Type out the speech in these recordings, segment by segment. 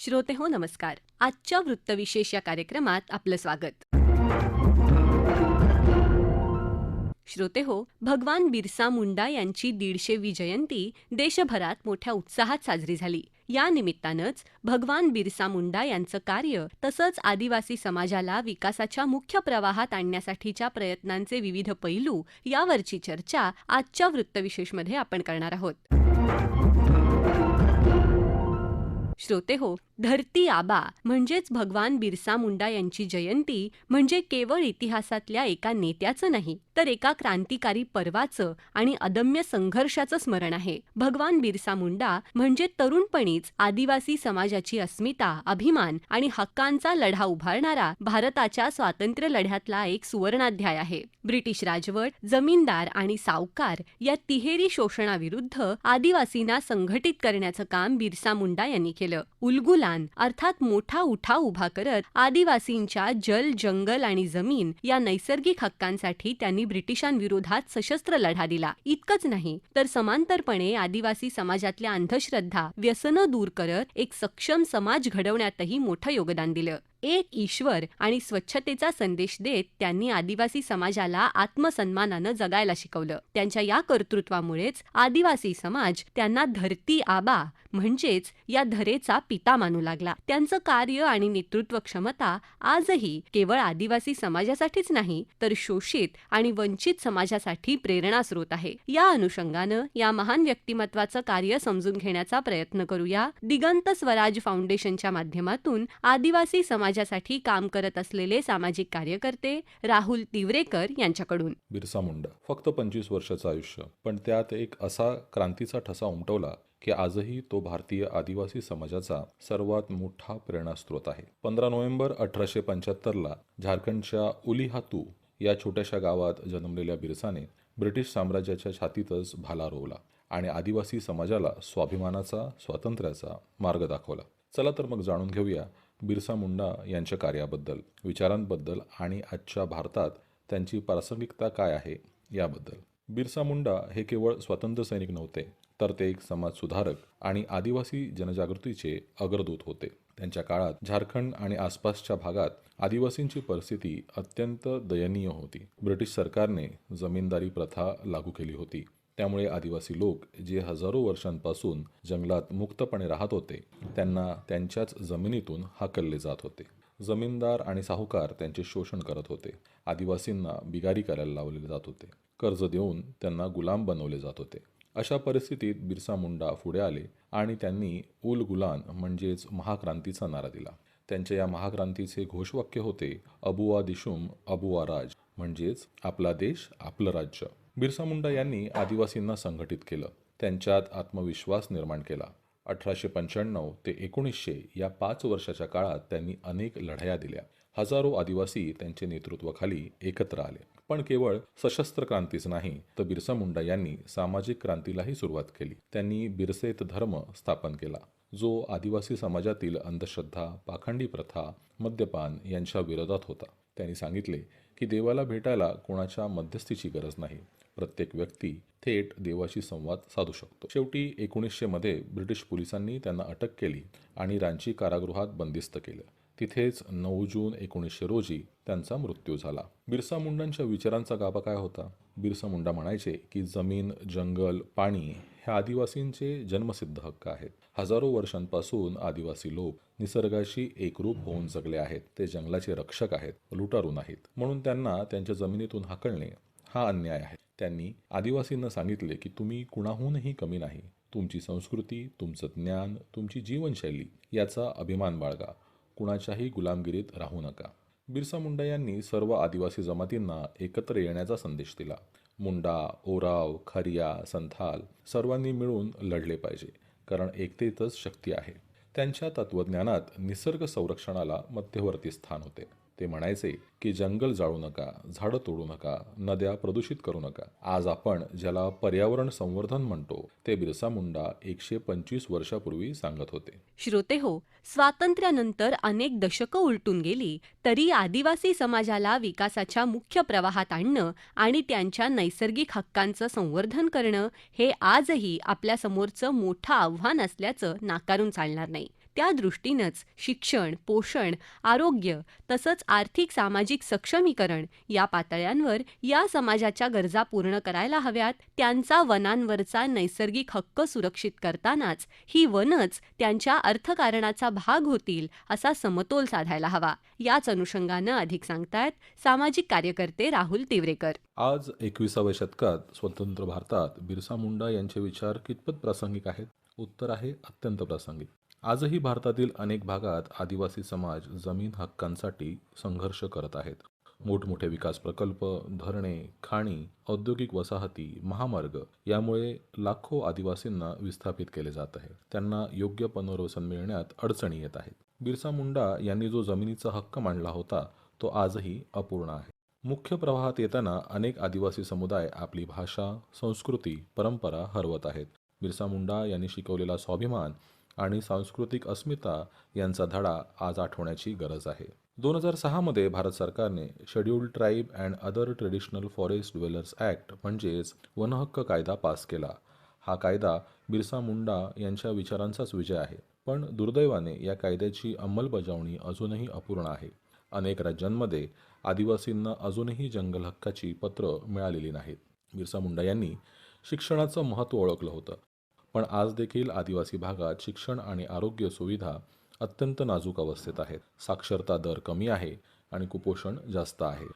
श्रोते हो नमस्कार. आजच्या वृत्तविशेष या कार्यक्रमात आपलं स्वागत. श्रोते हो भगवान बिरसा मुंडा यांची दीडशेवी जयंती देशभरात मोठ्या उत्साहात साजरी झाली. या निमित्तानंच भगवान बिरसा मुंडा यांचं कार्य तसंच आदिवासी समाजाला विकासाच्या मुख्य प्रवाहात आणण्यासाठीच्या प्रयत्नांचे विविध पैलू यावरची चर्चा आजच्या वृत्तविशेषमध्ये आपण करणार आहोत. श्रोते हो धरती आबा म्हणजेच भगवान बिरसा मुंडा यांची जयंती म्हणजे केवळ इतिहासातल्या एका नेत्याचं नाही तर एका क्रांतिकारी पर्वाचं आणि अदम्य संघर्षाचं स्मरण आहे. भगवान बिरसा मुंडा म्हणजे तरुणपणीच आदिवासी समाजाची अस्मिता अभिमान आणि हक्कांचा लढा उभारणारा भारताच्या स्वातंत्र्य लढ्यातला एक सुवर्णाध्याय आहे. ब्रिटिश राजवट जमीनदार आणि सावकार या तिहेरी शोषणाविरुद्ध आदिवासींना संघटित करण्याचं काम बिरसा मुंडा यांनी केलं. उलगुला अर्थात मोठा उठाव उभा करत आदिवासींच्या जल जंगल आणि जमीन या नैसर्गिक हक्कांसाठी त्यांनी ब्रिटिशांविरोधात सशस्त्र लढा दिला. इतकंच नाही तर समांतरपणे आदिवासी समाजातल्या अंधश्रद्धा व्यसनं दूर करत एक सक्षम समाज घडवण्यातही मोठं योगदान दिलं. एक ईश्वर आणि स्वच्छतेचा संदेश देत त्यांनी आदिवासी समाजाला आत्मसन्मानानं जगायला शिकवलं. त्यांच्या या कर्तृत्वामुळेच आदिवासी समाज त्यांना धरती आबा म्हणजेच या धरेचा पिता मानू लागला. त्यांचं कार्य आणि नेतृत्व क्षमता आजही केवळ आदिवासी समाजासाठीच नाही तर शोषित आणि वंचित समाजासाठी प्रेरणा स्रोत आहे. या अनुषंगानं या महान व्यक्तिमत्वाचं कार्य समजून घेण्याचा प्रयत्न करूया. दिगंत स्वराज फाउंडेशनच्या माध्यमातून आदिवासी समाज समाजासाठी काम करत असलेले सामाजिक कार्यकर्ते राहुल तिवरेकर यांच्याकडून. बिरसा मुंडा फक्त पंचवीस वर्षाचं आयुष्य पण त्यात एक असा क्रांतीचा ठसा उमटवला की आजही तो भारतीय आदिवासी समाजाचा सर्वात मोठा प्रेरणास्रोत आहे. पंधरा नोव्हेंबर अठराशे पंच्याहत्तरला झारखंडच्या उलिहातू या छोट्याशा गावात जन्मलेल्या बिरसाने ब्रिटिश साम्राज्याच्या छातीतच भाला रोवला आणि आदिवासी समाजाला स्वाभिमानाचा स्वातंत्र्याचा मार्ग दाखवला. चला तर मग जाणून घेऊया बिरसा मुंडा यांच्या कार्याबद्दल विचारांबद्दल आणि आजच्या भारतात त्यांची प्रासंगिकता काय आहे याबद्दल. बिरसा मुंडा हे केवळ स्वातंत्र्य सैनिक नव्हते तर ते एक समाज सुधारक आणि आदिवासी जनजागृतीचे अग्रदूत होते. त्यांच्या काळात झारखंड आणि आसपासच्या भागात आदिवासींची परिस्थिती अत्यंत दयनीय होती. ब्रिटिश सरकारने जमीनदारी प्रथा लागू केली होती. त्यामुळे आदिवासी लोक जे हजारो वर्षांपासून जंगलात मुक्तपणे राहत होते त्यांना त्यांच्याच जमिनीतून हाकलले जात होते. जमीनदार आणि साहूकार त्यांचे शोषण करत होते. आदिवासींना बिगारी करायला लावले जात होते. कर्ज देऊन त्यांना गुलाम बनवले जात होते. अशा परिस्थितीत बिरसा मुंडा पुढे आले आणि त्यांनी उल गुलान म्हणजेच महाक्रांतीचा नारा दिला. त्यांच्या या महाक्रांतीचे घोषवाक्य होते अबुआ दिशुम अबुआ राज म्हणजेच आपला देश आपलं राज्य. बिरसा मुंडा यांनी आदिवासींना संघटित केलं. त्यांच्यात आत्मविश्वास निर्माण केला. अठराशे पंच्याण्णव ते एकोणीसशे या पाच वर्षाच्या काळात त्यांनी अनेक लढाया दिल्या. हजारो आदिवासी त्यांच्या नेतृत्वाखाली एकत्र आले. पण केवळ सशस्त्र क्रांतीच नाही तर बिरसा मुंडा यांनी सामाजिक क्रांतीलाही सुरुवात केली. त्यांनी बिरसेत धर्म स्थापन केला जो आदिवासी समाजातील अंधश्रद्धा पाखंडी प्रथा मद्यपान यांच्या विरोधात होता. त्यांनी सांगितले की देवाला भेटायला कोणाच्या मध्यस्थीची गरज नाही. प्रत्येक व्यक्ती थेट देवाशी संवाद साधू शकतो. शेवटी एकोणीसशे मध्ये ब्रिटिश पोलिसांनी त्यांना अटक केली आणि रांची कारागृहात बंदिस्त केलं. तिथेच नऊ जून एकोणीसशे रोजी त्यांचा मृत्यू झाला. बिरसा मुंडांच्या विचारांचा गाभा काय होता? बिरसा मुंडा म्हणायचे की जमीन जंगल पाणी हे आदिवासींचे जन्मसिद्ध हक्क आहेत. हजारो वर्षांपासून आदिवासी लोक निसर्गाशी एकरूप होऊन जगले आहेत. ते जंगलाचे रक्षक आहेत लुटारू नाहीत. म्हणून त्यांना त्यांच्या जमिनीतून हाकलणे हा अन्याय आहे. त्यांनी आदिवासींना सांगितले की तुम्ही कुणाहूनही कमी नाही. तुमची संस्कृती तुमचं ज्ञान तुमची जीवनशैली याचा अभिमान बाळगा. कुणाच्याही गुलामगिरीत राहू नका. बिरसा मुंडा यांनी सर्व आदिवासी जमातींना एकत्र येण्याचा संदेश दिला. मुंडा ओराव खरिया संथाल सर्वांनी मिळून लढले पाहिजे कारण एकतेतच शक्ती आहे. त्यांच्या तत्त्वज्ञानात निसर्ग संरक्षणाला मध्यवर्ती स्थान होते. ते म्हणायचे की जंगल जाळू नका झाडं तोडू नका नद्या प्रदूषित करू नका. आज आपण ज्याला पर्यावरण संवर्धन म्हणतो ते बिरसा मुंडा एकशे पंचवीस वर्षापूर्वी सांगत होते. श्रोते हो स्वातंत्र्यानंतर अनेक दशकं उलटून गेली तरी आदिवासी समाजाला विकासाच्या मुख्य प्रवाहात आणणं आणि त्यांच्या नैसर्गिक हक्कांचं संवर्धन करणं हे आजही आपल्यासमोरचं मोठं आव्हान असल्याचं नाकारून चालणार नाही. त्या दृष्टीनंच शिक्षण पोषण आरोग्य तसंच आर्थिक सामाजिक सक्षमीकरण या पातळ्यांवर या समाजाच्या गरजा पूर्ण करायला हव्यात. त्यांचा वनांवरचा नैसर्गिक हक्क सुरक्षित करतानाच ही वनच त्यांच्या अर्थकारणाचा भाग होतील असा समतोल साधायला हवा. याच अनुषंगानं अधिक सांगतायत सामाजिक कार्यकर्ते राहुल तिवरेकर. आज एकविसाव्या शतकात स्वतंत्र भारतात बिरसा मुंडा यांचे विचार कितपत प्रासंगिक आहेत? उत्तर आहे अत्यंत प्रासंगिक. आजही भारतातील अनेक भागात आदिवासी समाज जमीन हक्कांसाठी संघर्ष करत आहेत. मोठमोठे विकास प्रकल्प धरणे खाणी औद्योगिक वसाहती महामार्ग यामुळे लाखो आदिवासींना विस्थापित केले जात आहे. त्यांना योग्य पुनर्वसन मिळण्यात अडचणी येत आहेत. बिरसा मुंडा यांनी जो जमिनीचा हक्क मांडला होता तो आजही अपूर्ण आहे. मुख्य प्रवाहात येताना अनेक आदिवासी समुदाय आपली भाषा संस्कृती परंपरा हरवत आहेत. बिरसा मुंडा यांनी शिकवलेला स्वाभिमान आणि सांस्कृतिक अस्मिता यांचा धडा आज आठवण्याची गरज आहे. दोन हजार सहामध्ये भारत सरकारने scheduled tribe and other traditional forest dwellers act म्हणजेच वनहक्क कायदा पास केला. हा कायदा बिरसा मुंडा यांच्या विचारांचाच विजय आहे. पण दुर्दैवाने या कायद्याची अंमलबजावणी अजूनही अपूर्ण आहे. अनेक राज्यांमध्ये आदिवासींना अजूनही जंगल हक्काची पत्र मिळालेली नाहीत. बिरसा मुंडा यांनी शिक्षणाचं महत्त्व ओळखलं होतं. पण आज देखील आदिवासी भागात शिक्षण आणि आरोग्य सुविधा अत्यंत नाजूक अवस्थेत आहेत. साक्षरता दर कमी आहे आणि कुपोषण जास्त आहे.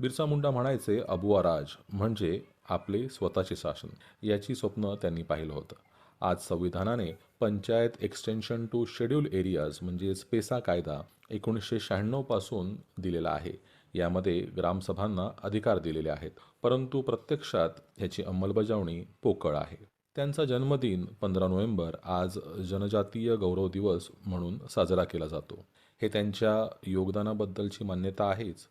बिरसा मुंडा म्हणायचे अबुआ राज म्हणजे आपले स्वतःचे शासन. याची स्वप्न त्यांनी पाहिलं होतं. आज संविधानाने panchayat extension to scheduled areas म्हणजेच पेसा कायदा एकोणीसशे शहाण्णवपासून दिलेला आहे. यामध्ये ग्रामसभांना अधिकार दिलेले आहेत. परंतु प्रत्यक्षात ह्याची अंमलबजावणी पोकळ आहे. त्यांचा जन्मदिन पंधरा नोव्हेंबर आज जनजातीय गौरव दिवस म्हणून साजरा केला जातो. हे त्यांच्या योगदानाबद्दलची मान्यता आहेच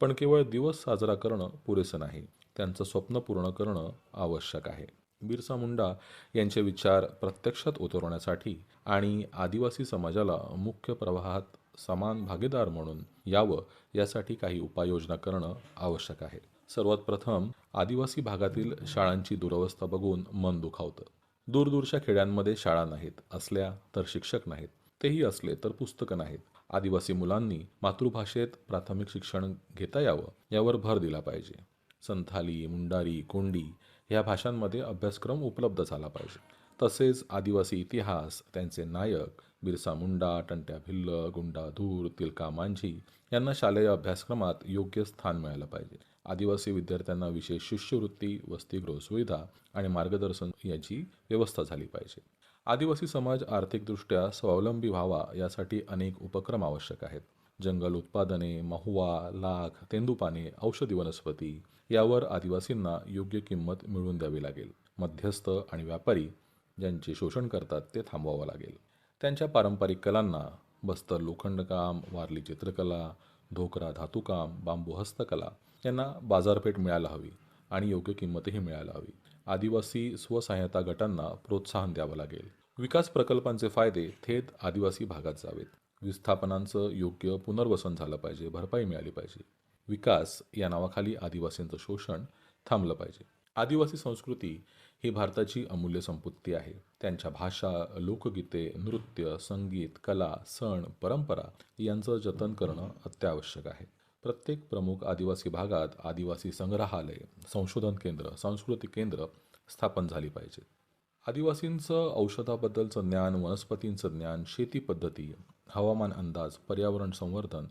पण केवळ दिवस साजरा करणं पुरेसं नाही. त्यांचं स्वप्न पूर्ण करणं आवश्यक आहे. बिरसा मुंडा यांचे विचार प्रत्यक्षात उतरवण्यासाठी आणि आदिवासी समाजाला मुख्य प्रवाहात समान भागीदार म्हणून यावं यासाठी काही उपाययोजना करणं आवश्यक आहे. सर्वात प्रथम आदिवासी भागातील शाळांची दुरवस्था बघून मन दुखावतं. दूरदूरच्या खेड्यांमध्ये शाळा नाहीत असल्या तर शिक्षक नाहीत तेही असले तर पुस्तकं नाहीत. आदिवासी मुलांनी मातृभाषेत प्राथमिक शिक्षण घेता यावं यावर भर दिला पाहिजे. संथाली मुंडारी कोंडी ह्या भाषांमध्ये अभ्यासक्रम उपलब्ध झाला पाहिजे. तसेच आदिवासी इतिहास त्यांचे नायक बिरसा मुंडा टंट्या भिल्ल गुंडा धूर तिलका मांझी यांना शालेय अभ्यासक्रमात योग्य स्थान मिळालं पाहिजे. आदिवासी विद्यार्थ्यांना विशेष शिष्यवृत्ती वसतिगृह सुविधा आणि मार्गदर्शन याची व्यवस्था झाली पाहिजे. आदिवासी समाज आर्थिकदृष्ट्या स्वावलंबी व्हावा यासाठी अनेक उपक्रम आवश्यक आहेत. जंगल उत्पादने महुवा लाख तेंदुपाने औषधी वनस्पती यावर आदिवासींना योग्य किंमत मिळवून द्यावी लागेल. मध्यस्थ आणि व्यापारी ज्यांचे शोषण करतात ते थांबवावं लागेल. त्यांच्या पारंपरिक कलांना बस्तर लोखंडकाम वारली चित्रकला ढोकरा धातुकाम बांबू हस्तकला यांना बाजारपेठ मिळायला हवी आणि योग्य किंमतही मिळायला हवी. आदिवासी स्वसहाय्यता गटांना प्रोत्साहन द्यावं लागेल. विकास प्रकल्पांचे फायदे थेट आदिवासी भागात जावेत. विस्थापनांचं योग्य पुनर्वसन झालं पाहिजे भरपाई मिळाली पाहिजे. विकास या नावाखाली आदिवासींचं शोषण थांबलं पाहिजे. आदिवासी संस्कृती ही भारताची अमूल्य संपत्ती आहे. त्यांच्या भाषा लोकगीते नृत्य संगीत कला सण परंपरा यांचं जतन करणं अत्यावश्यक आहे. प्रत्येक प्रमुख आदिवासी भागात आदिवासी संग्रहालय संशोधन केंद्र सांस्कृतिक केंद्र स्थापन झाली पाहिजेत. आदिवासींचं औषधाबद्दलचं ज्ञान वनस्पतींचं ज्ञान शेती पद्धती हवामान अंदाज पर्यावरण संवर्धन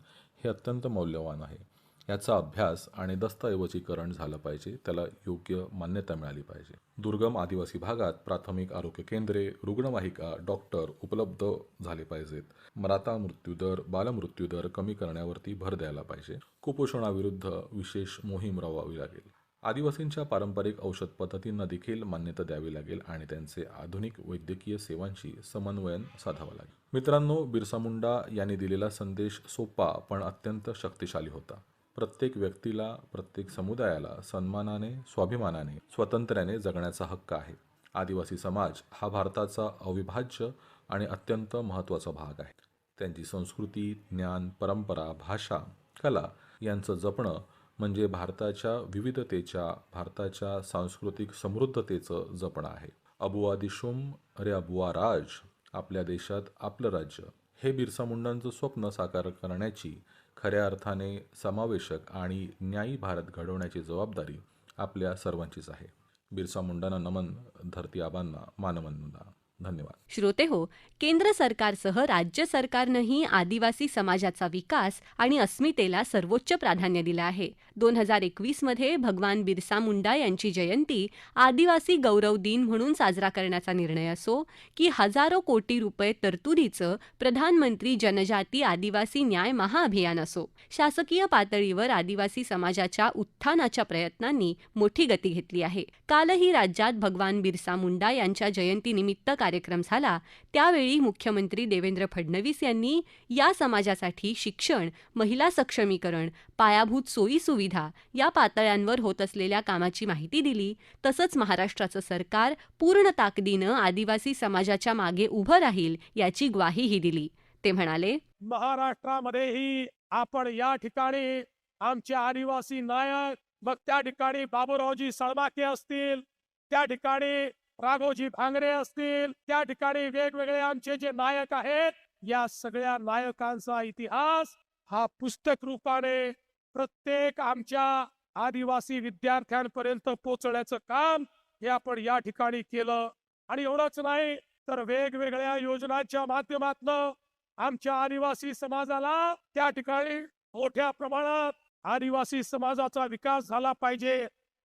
हे अत्यंत मौल्यवान आहे. याचा अभ्यास आणि दस्तऐवजीकरण झालं पाहिजे. त्याला योग्य मान्यता मिळाली पाहिजे. दुर्गम आदिवासी भागात प्राथमिक आरोग्य केंद्रे रुग्णवाहिका डॉक्टर उपलब्ध झाले पाहिजेत. मराठा मृत्यूदर बालमृत्यूदर कमी करण्यावरती भर द्यायला पाहिजे. कुपोषणाविरुद्ध विशेष मोहीम राबवावी लागेल. आदिवासींच्या पारंपरिक औषध पद्धतींना देखील मान्यता द्यावी लागेल आणि त्यांचे आधुनिक वैद्यकीय सेवांशी समन्वयन साधावं लागेल. मित्रांनो बिरसा मुंडा यांनी दिलेला संदेश सोपा पण अत्यंत शक्तिशाली होता. प्रत्येक व्यक्तीला प्रत्येक समुदायाला सन्मानाने स्वाभिमानाने स्वतंत्र्याने जगण्याचा हक्क आहे. आदिवासी समाज हा भारताचा अविभाज्य आणि अत्यंत महत्त्वाचा भाग आहे. त्यांची संस्कृती ज्ञान परंपरा भाषा कला यांचं जपणं म्हणजे भारताच्या विविधतेच्या भारताच्या सांस्कृतिक समृद्धतेचं जपणं आहे. अबुआ दिशुम अरे अबुआ राज आपल्या देशात आपलं राज्य. हे बिरसा मुंडांचं स्वप्न साकार करण्याची खऱ्या अर्थाने समावेशक आणि न्यायी भारत घडवण्याची जबाबदारी आपल्या सर्वांचीच आहे. बिरसा मुंडांना नमन धरती आबांना मानवंदना. धन्यवाद. श्रोते हो केंद्र सरकारसह राज्य सरकारनंही आदिवासी समाजाचा विकास आणि अस्मितेला सर्वोच्च प्राधान्य दिलं आहे. दोन हजार एकवीसमध्ये भगवान बिरसा मुंडा यांची जयंती आदिवासी गौरव दिन म्हणून साजरा करण्याचा निर्णय असो की हजारो कोटी रुपये तरतुदीचं प्रधानमंत्री जनजाती आदिवासी न्याय महाअभियान असो. शासकीय पातळीवर आदिवासी समाजाच्या उत्थानाच्या प्रयत्नांनी मोठी गती घेतली आहे. कालही राज्यात भगवान बिरसा मुंडा यांच्या जयंतीनिमित्त कार्यक्रम झाला त्यावेळी मुख्यमंत्री देवेंद्र फडणवीस यांनी या समाजासाठी शिक्षण महिला सक्षमीकरण पायाभूत सोयी सुविधा या पातळ्यांवर होत असलेल्या कामाची माहिती दिली. तसंच महाराष्ट्राचं सरकार पूर्ण ताकदीनं आदिवासी समाजाच्या मागे उभं राहील याची ग्वाहीही दिली. ते म्हणाले महाराष्ट्रामध्येही आपण या ठिकाणी आमचे आदिवासी नायक मग त्या ठिकाणी बाबूरावजी सळमाके असतील त्या ठिकाणी राघोजी भांगरे असतील त्या ठिकाणी वेगवेगळे आमचे जे नायक आहेत या सगळ्या नायकांचा इतिहास हा पुस्तक रूपाने प्रत्येक आमच्या आदिवासी विद्यार्थ्यांपर्यंत पोचण्याचं काम हे आपण या ठिकाणी केलं. आणि एवढंच नाही तर वेगवेगळ्या योजनांच्या माध्यमातून आमच्या आदिवासी समाजाला त्या ठिकाणी मोठ्या प्रमाणात आदिवासी समाजाचा विकास झाला पाहिजे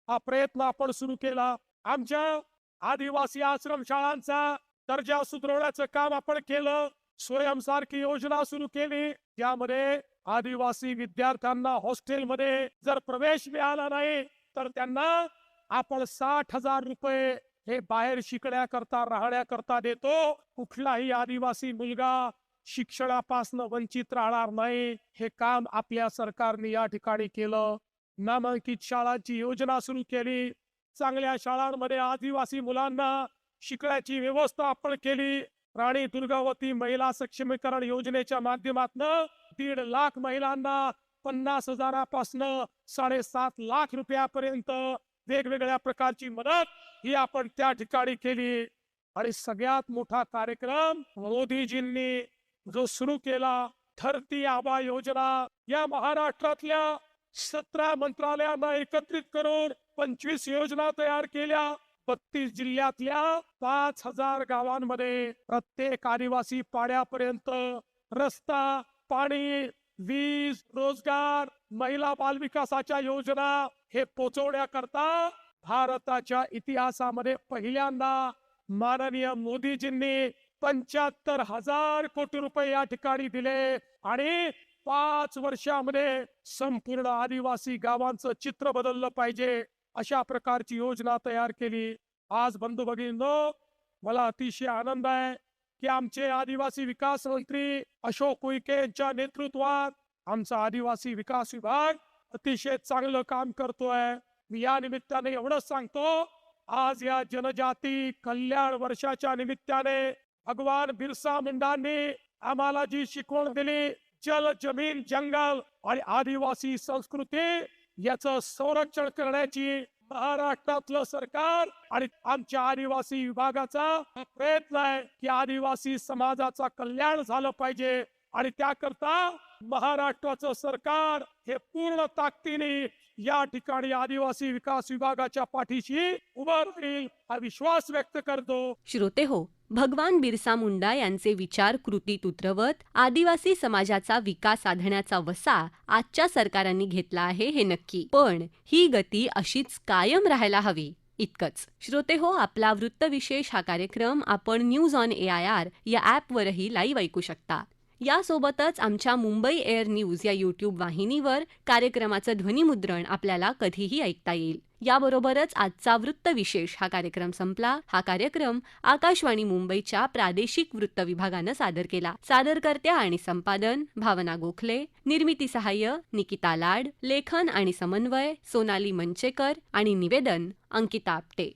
हा प्रयत्न आपण सुरू केला. आमच्या आदिवासी आश्रमशाळांचा दर्जा सुधारवण्याचं काम आपण केलं. स्वयंसारखी योजना सुरू केली. ज्यामध्ये आदिवासी विद्यार्थ्यांना हॉस्टेलमध्ये जर प्रवेश मिळाला नाही तर त्यांना आपण साठ हजार रुपये हे बाहेर शिकण्याकरता राहण्याकरता देतो. कुठलाही आदिवासी मुलगा शिक्षणापासून वंचित राहणार नाही. हे काम आपल्या सरकारने या ठिकाणी केलं. नामांकित शाळांची योजना सुरू केली. चांगल्या शाळांमध्ये आदिवासी मुलांना शिकण्याची व्यवस्था आपण केली. राणी दुर्गावती महिला सक्षमीकरण योजनेच्या माध्यमातून दीड लाख महिलांना पन्नास हजारापासून साडेसात लाख रुपयापर्यंत वेगवेगळ्या प्रकारची मदत ही आपण त्या ठिकाणी केली. आणि सगळ्यात मोठा कार्यक्रम मोदीजींनी जो सुरू केला ठरती आबा योजना या महाराष्ट्रातल्या सतरा मंत्रालयांना एकत्रित करून पंचवीस योजना तयार केल्या. बत्तीस जिल्ह्यातल्या पाच हजार गावांमध्ये प्रत्येक आदिवासी पाड्यापर्यंत रस्ता पाणी वीज रोजगार महिला बालविकासाच्या योजना हे पोचवण्याकरता भारताच्या इतिहासामध्ये पहिल्यांदा माननीय मोदीजींनी पंच्याहत्तर हजार कोटी रुपये या ठिकाणी दिले आणि पाच वर्षामध्ये संपूर्ण आदिवासी गावांचं चित्र बदललं पाहिजे अशा प्रकारची योजना तयार केली. आज बंधू भगिनींनो मला अतिशय आनंद आहे की आमचे आदिवासी विकास मंत्री अशोक उईके यांच्या नेतृत्वात आमचा आदिवासी विकास विभाग अतिशय चांगलं काम करतोय. मी या निमित्ताने एवढंच सांगतो आज या जनजाती कल्याण वर्षाच्या निमित्ताने भगवान बिरसा मुंडांनी आम्हाला जी शिकवण दिली जल जमीन जंगल आणि आदिवासी संस्कृती याचं संरक्षण करण्याची महाराष्ट्रातलं सरकार आणि आमच्या आदिवासी विभागाचा प्रयत्न आहे की आदिवासी समाजाचा कल्याण झालं पाहिजे. आणि त्याकरता महाराष्ट्राचं सरकार हे पूर्ण ताकदीने या ठिकाणी आदिवासी विकास विभागाच्या पाठीशी उभं राहील हा विश्वास व्यक्त करतो. श्रोते हो भगवान बिरसा मुंडा यांचे विचार कृतीत उतरवत आदिवासी समाजाचा विकास साधण्याचा वसा आजच्या सरकारांनी घेतला आहे हे नक्की. पण ही गती अशीच कायम राहायला हवी. इतकंच. श्रोते हो आपला वृत्तविशेष हा कार्यक्रम आपण news on A I R या ॲपवरही लाईव्ह ऐकू शकता. यासोबतच आमच्या मुंबई एअर न्यूज या यूट्यूब वाहिनीवर कार्यक्रमाचं ध्वनिमुद्रण आपल्याला कधीही ऐकता येईल. याबरोबरच आजचा वृत्तविशेष हा कार्यक्रम संपला. हा कार्यक्रम आकाशवाणी मुंबईच्या प्रादेशिक वृत्त विभागानं सादर केला. सादरकर्त्या आणि संपादन भावना गोखले. निर्मिती सहाय्य निकिता लाड. लेखन आणि समन्वय सोनाली मंचेकर आणि निवेदन अंकिता आपटे.